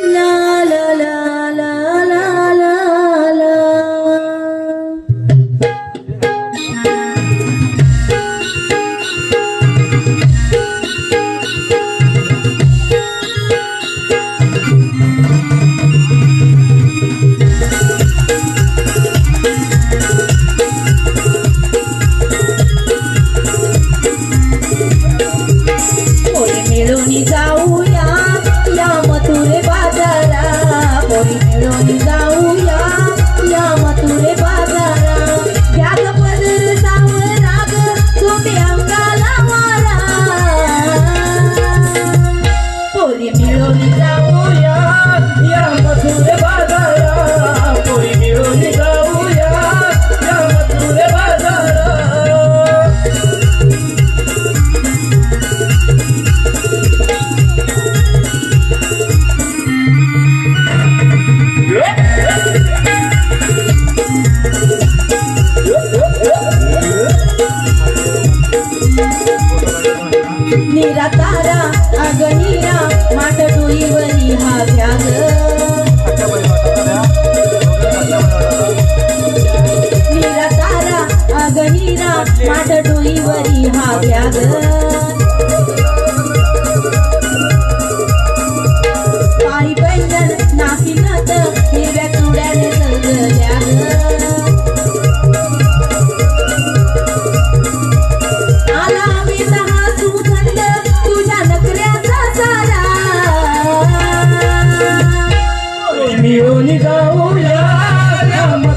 No. Nira तारा अग नीरा माझ डोईवरी हा व्याग